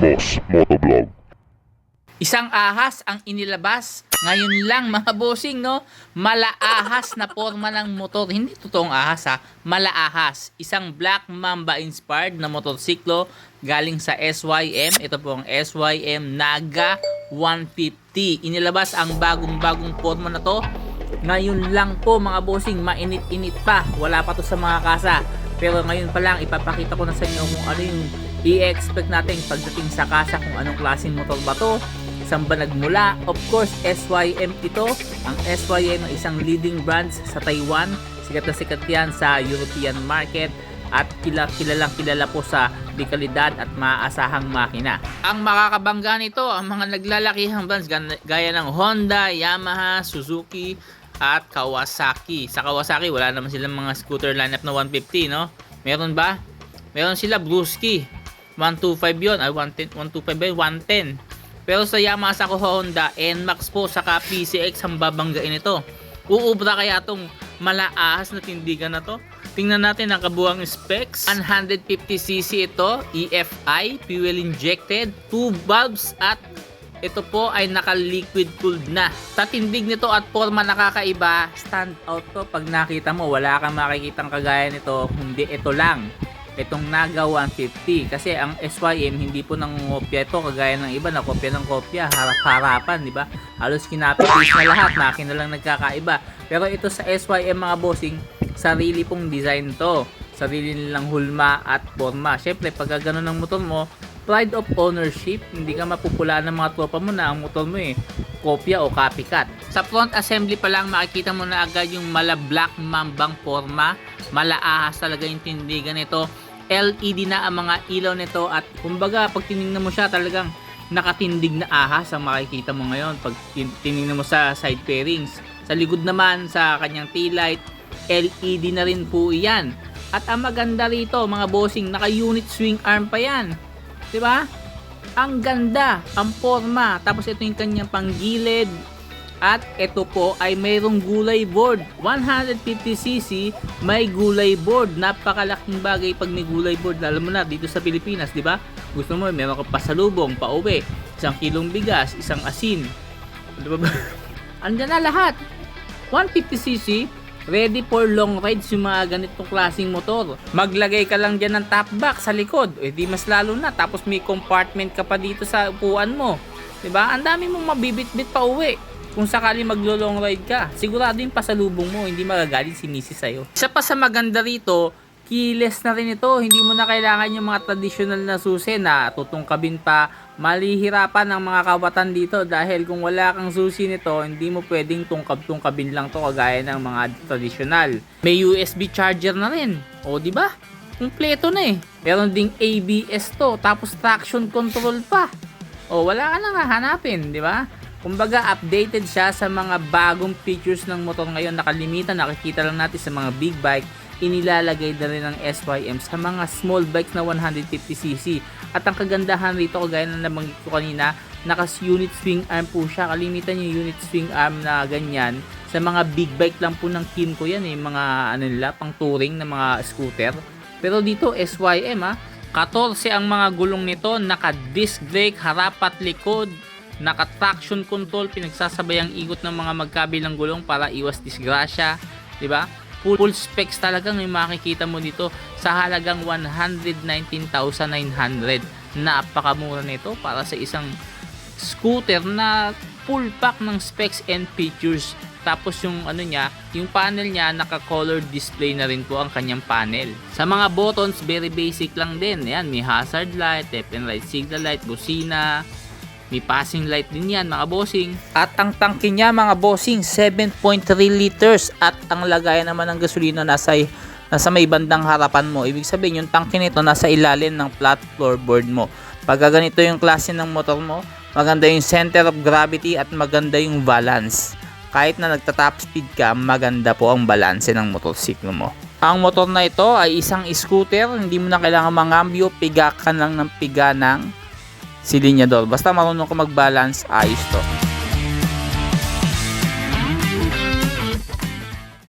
Moss Motovlog. Isang ahas ang inilabas ngayon lang mga bossing no. Malaahas na forma ng motor. Hindi totoong ahas ha. Malaahas. Isang Black Mamba inspired na motorsiklo galing sa SYM. Ito po ang SYM Naga 150. Inilabas ang bagong-bagong forma na to. Ngayon lang po mga bossing, mainit-init pa. Wala pa to sa mga kasa. Pero ngayon pa lang, ipapakita ko na sa inyo kung ano yung i-expect natin pagdating sa kasa kung anong klaseng motor ba to saan ba nagmula? Of course, SYM ito. Ang SYM ay isang leading brand sa Taiwan. Sikat na sikat yan sa European market at kila, kilalang kilala po sa dekalidad at maaasahang makina. Ang makakabangga nito, ang mga naglalakihang brands gaya ng Honda, Yamaha, Suzuki, at Kawasaki. Sa Kawasaki, wala naman silang mga scooter lineup na 150, no? Meron ba? Meron sila Brewski. 125 yon ay 110, 125 ba yun? 110. Pero sa Yamaha sa Honda, NMAX po saka PCX ang babanggain ito. Uubra kaya tong malaahas na tindigan na to? Tingnan natin ang kabuang specs. 150cc ito, EFI, fuel injected, 2 valves at ito po ay naka-liquid cooled na. Sa tindig nito at forma nakakaiba, stand out to. Pag nakita mo, wala kang makikitang kagaya nito, hindi ito lang itong Naga 150 kasi ang SYM hindi po nang kopya ito. Kagaya ng iba na kopya ng kopya harap-harapan di ba? Halos kinapipis na lahat makina lang nagkakaiba. Pero ito sa SYM mga bossing sarili pong design to. Sarili nilang hulma at forma. Syempre pag ganun ng motor mo pride of ownership hindi ka mapupulaan ng mga tropa mo na ang motor mo eh kopya o copycat. Sa front assembly pa lang makikita mo na agad yung mala black mambang forma. Malaahas talaga yung tindigan nito LED na ang mga ilaw nito at kumbaga pag tinignan mo siya talagang nakatindig na ahas ang makikita mo ngayon pag tin- tinignan mo sa side fairings. Sa likod naman sa kanyang tail light, LED na rin po iyan. At ang maganda rito mga bossing, naka unit swing arm pa yan. 'Di ba? Ang ganda, ang forma. Tapos ito yung kanyang panggilid, at ito po ay mayroong gulay board. 150cc may gulay board. Napakalaking bagay pag may gulay board. Alam mo na dito sa Pilipinas, di ba? Gusto mo meron ka pasalubong, pauwi, isang kilong bigas, isang asin. Di ba? Andiyan na lahat. 150cc ready for long rides yung mga ganitong klaseng motor. Maglagay ka lang dyan ng top box sa likod. Eh di mas lalo na. Tapos may compartment ka pa dito sa upuan mo. 'Di ba? Ang dami mong mabibit-bit pa uwi kung sakali maglo-long ride ka, sigurado yung pasalubong mo, hindi magagalit si misis sa'yo. Isa pa sa maganda rito, keyless na rin ito. Hindi mo na kailangan yung mga traditional na susi na tutungkabin pa. Malihirapan ang mga kawatan dito dahil kung wala kang susi nito, hindi mo pwedeng tungkab-tungkabin lang to kagaya ng mga traditional. May USB charger na rin. O, di ba? Kompleto na eh. Meron ding ABS to, tapos traction control pa. O, wala ka nang hahanapin, di ba? Kumbaga, updated siya sa mga bagong features ng motor ngayon. Nakalimitan, nakikita lang natin sa mga big bike. Inilalagay na rin ng SYM sa mga small bikes na 150cc. At ang kagandahan rito, kagaya na nabanggit ko kanina, nakas unit swing arm po siya. Kalimitan yung unit swing arm na ganyan. Sa mga big bike lang po ng Kinko yan eh. Mga ano nila, pang touring na mga scooter. Pero dito, SYM ha. 14 ang mga gulong nito, naka disc brake, harap at likod, naka traction control pinagsasabay ang ikot ng mga magkabilang gulong para iwas disgrasya di ba full, full specs talaga may makikita mo dito sa halagang 119,900 napakamura nito para sa isang scooter na full pack ng specs and features tapos yung ano niya, yung panel niya naka-color display na rin po ang kanyang panel. Sa mga buttons, very basic lang din. Yan, may hazard light, left and right signal light, busina, may passing light din yan mga bossing. At ang tangke niya mga bossing 7.3 liters at ang lagayan naman ng gasolina nasa nasa may bandang harapan mo. Ibig sabihin yung tangke nito nasa ilalim ng flat floorboard mo. Pag ganito yung klase ng motor mo, maganda yung center of gravity at maganda yung balance. Kahit na nagta-top speed ka, maganda po ang balanse ng motorsiklo mo. Ang motor na ito ay isang scooter, hindi mo na kailangan mangambyo, piga ka lang ng piga ng silinyador. Basta marunong ka mag-balance, ayos to.